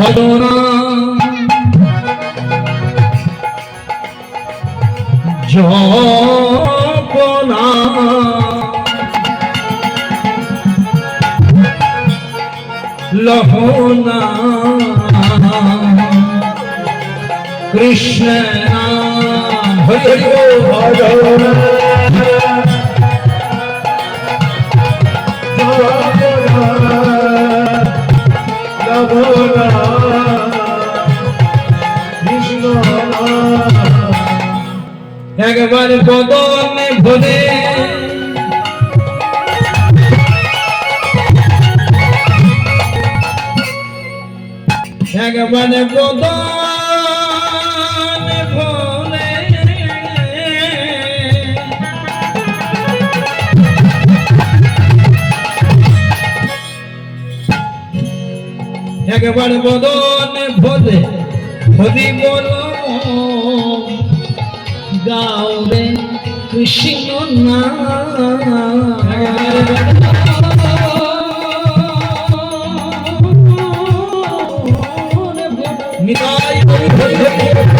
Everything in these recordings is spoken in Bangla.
ভদনা জপনা। লহনা। কৃষ্ণ নাম হরি হরি ভদনা একবার বদনে ভরে একবার বদনে একবার বদন ভরে হরি বল গাও রে কৃষ্ণ নিতাই হরি হরি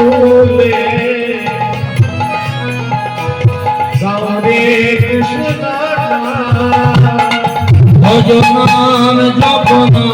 হরি ভজনাম জপনাম নবনাম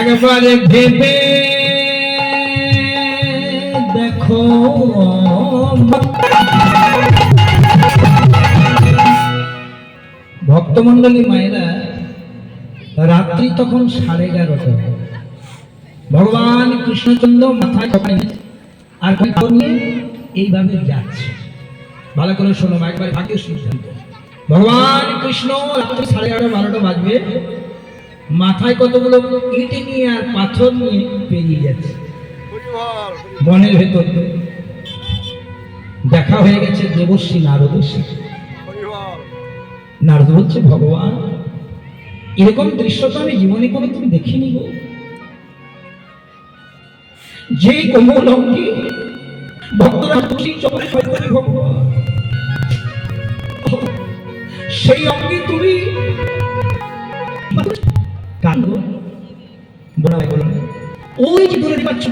একবারে ভেবে দেখো। ভক্তমন্ডলী মায়েরা, রাত্রি তখন সাড়ে এগারোটা। ভগবান কৃষ্ণচন্দ্র মাথায় আর এইভাবে যাচ্ছে। ভালো করে শোনো একবার ভাগ্য সিদ্ধান্ত ভগবান কৃষ্ণ, রাত্রি সাড়ে এগারো বারোটা বাজবে। মাথায় কতগুলো ইটে নিয়ে আর পাথর নিয়ে পেরিয়ে যাচ্ছে। বনের ভেতর। দেখা হয়ে গেছে দেবশ্রী নারদের সাথে। নারদ হচ্ছে ভগবান, এরকম দৃশ্য তো আমি জীবনে কোনো তুমি দেখিনি গো। যে কোমল অঙ্গে ভক্তরা খুশি চোখে সৈকতে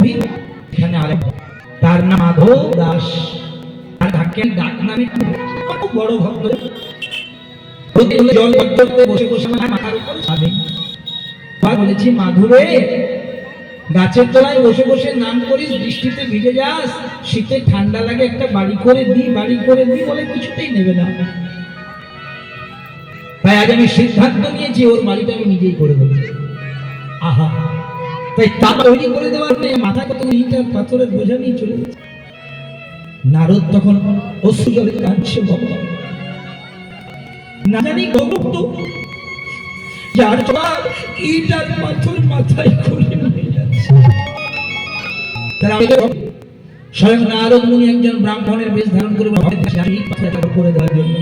ভিড় এখানে তার নাম মাধব দাস। তার ঢাকের ডাক নামে বড় ভক্ত। জল করতে বসে বসে মাথার বলেছি, মাধুরে, গাছের তলায় বসে বসে নাম করিস, বৃষ্টিতে ভিজে যাস, শীতে ঠান্ডা লাগে, একটা বাড়ি করে দি, বাড়ি করে দি বলে কিছুতেই নেবে না। তাই আজ আমি সিদ্ধান্ত নিয়েছি, ওর বাড়িটা আমি নিজেই করে দেবো। আহা! তাই করে দেওয়ার মাথায় কত পাথরের বোঝা নিয়ে চলে নারদ তখন অশ্রু জলে কাঁদছে ভগবান না জানি যার জবাব পাথর মাথায় করে স্বয়ং নারদ মুনি একজন ব্রাহ্মণের বেশ ধারণ করে করে দেওয়ার জন্য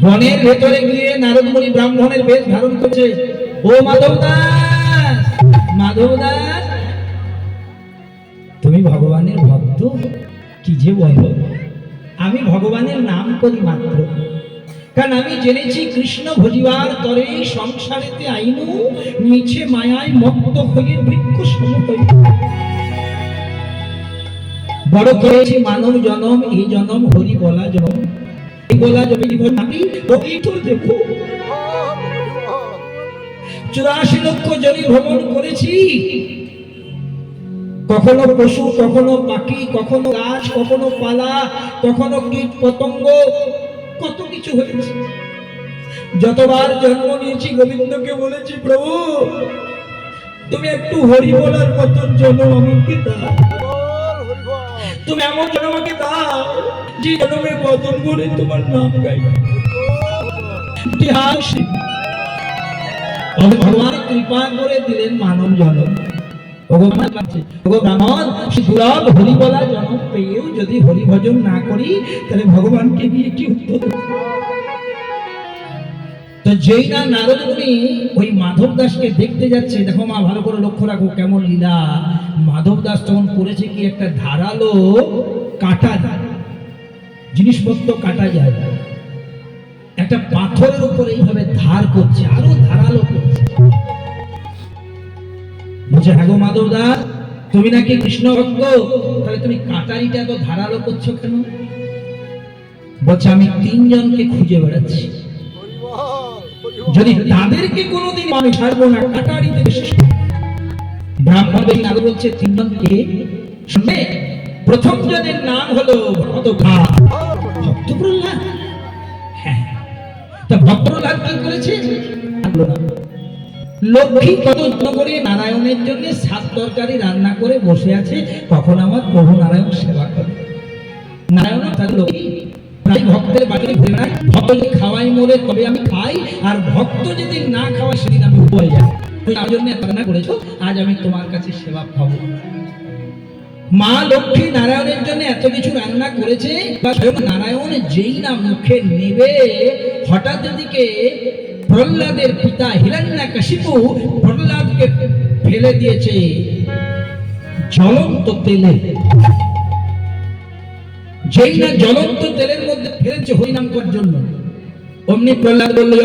বনের ভেতরে গিয়ে নারদ মুনি ব্রাহ্মণের বেশ ধারণ করছে, ও মাধব দাস মাধব দাস তুমি ভগবানের ভক্ত? কি যে বলো? আমি ভগবানের নাম করি মাত্র। কারণ আমি জেনেছি কৃষ্ণ ভজিবার তরে সংসারেতে আইনু মিছে মায়ায় মত্ত হয়ে বৃক্ষ বড় করেছি মানব জনম, এই জনম হরি বলা জনম। এই বলা জমি ওই তো দেখো। চুরাশি লক্ষ জমি ভ্রমণ করেছি। কখনো পশু, কখনো পাখি, কখনো গাছ, কখনো পালা, কখনো কীট পতঙ্গ, কত কিছু হয়েছে। যতবার জন্ম নিয়েছি, গোবিন্দকে বলেছি, প্রভু, তুমি একটু হরি বলার মতন জন্ম আমাকে দাও। তুমি এমন জন্ম আমাকে দাও, যে জন্মে বদল করে তোমার নাম গাই ইতিহাস ভগবান কৃপা করে দিলেন মানব জন্ম দেখতে যাচ্ছে, দেখো মা, ভালো করে লক্ষ্য রাখো কেমন লীলা। মাধব দাস তখন করেছে কি? একটা ধারালো কাটা যায় জিনিসপত্র কাটা যায়। একটা পাথরের উপর এইভাবে ধার করছে। আরও ধারালো বলছে হ্যাঁ গো মাধব দাস তুমি নাকি কৃষ্ণ ভক্ত তাহলে তুমি কাটারিটা তো ধারালো করছ কেন? বলছে, আমি তিনজনকে খুঁজে বেড়াচ্ছি। যদি তাদেরকে কোনোদিন আমি ছাড়বো না কাটারি থেকে শেষ ব্রাহ্মণ বেশি আরও বলছে, তিনজনকে শুনবে? প্রথম জনের নাম হলো ভক্ত ভক্ত প্রহ্লাদ হ্যাঁ। তা ভক্ত প্রহ্লাদ কি করেছে। লক্ষ্মী কত যত্ন করে নারায়ণের জন্য সাত তরকারি রান্না করে বসে আছে কখন আমার প্রভু নারায়ণ সেবা করে। নারায়ণ লক্ষ্মী প্রায় ভক্তের বাড়িতে ঘুরে যদি খাওয়াই মরে তবে আমি খাই, আর ভক্ত যদি না সেদিন আমি যাই। তুমি জন্য রান্না করেছ, আজ আমি তোমার কাছে সেবা পাবো। মা লক্ষ্মী নারায়ণের জন্য এত কিছু রান্না করেছে বা নারায়ণ যেই না মুখে নেবে, হঠাৎ এদিকে প্রহ্লাদের পিতা হিরান্না কাশিপু প্রহ্লাদকে ফেলে দিয়েছে। জ্বলন্ত তেলে। যেই না জ্বলন্ত তেলের মধ্যে ফেলেছে হরিনাম করার জন্য। অমনি প্রহ্লাদ বলল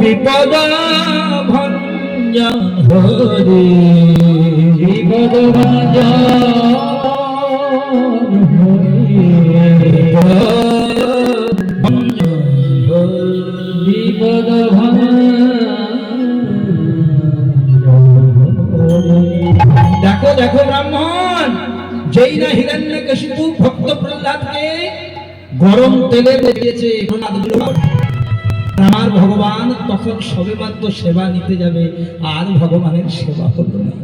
বিপদ ভঞ্জন হরি বিপদ বিপদ দেখো দেখো ব্রাহ্মণ, যেই না হিরণ্য কশিপু ভক্ত প্রহ্লাদকে গরম তেলে দিয়েছে প্রহ্লাদ আমার ভগবান তখন সবেমাত্র সেবা নিতে যাবে আর ভগবানের সেবা হলো না।